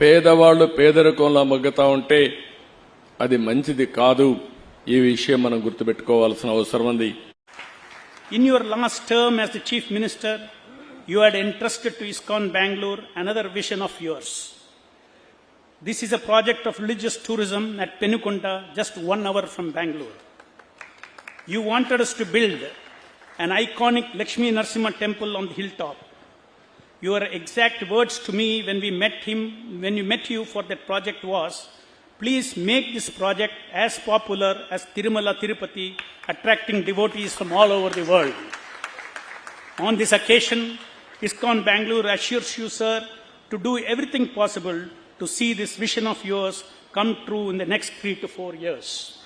పేదవాళ్ళు పేదరికంలో మగ్గుతా ఉంటే అది మంచిది కాదు. ఈ విషయం మనం గుర్తుపెట్టుకోవాల్సిన అవసరం ఉంది. In your last term as the chief minister you had interested to ISKCON Bengaluru another vision of yours this is a project of religious tourism at Penukonda just one hour from Bengaluru you wanted to build an iconic Lakshmi Narasimha temple on the hill top Your exact words to me when we met him, when we met you for that project was, please make this project as popular as Tirumala Tirupati, attracting devotees from all over the world. On this occasion, ISKCON Bangalore assures you, sir, to do everything possible to see this vision of yours come true in the next three to four years.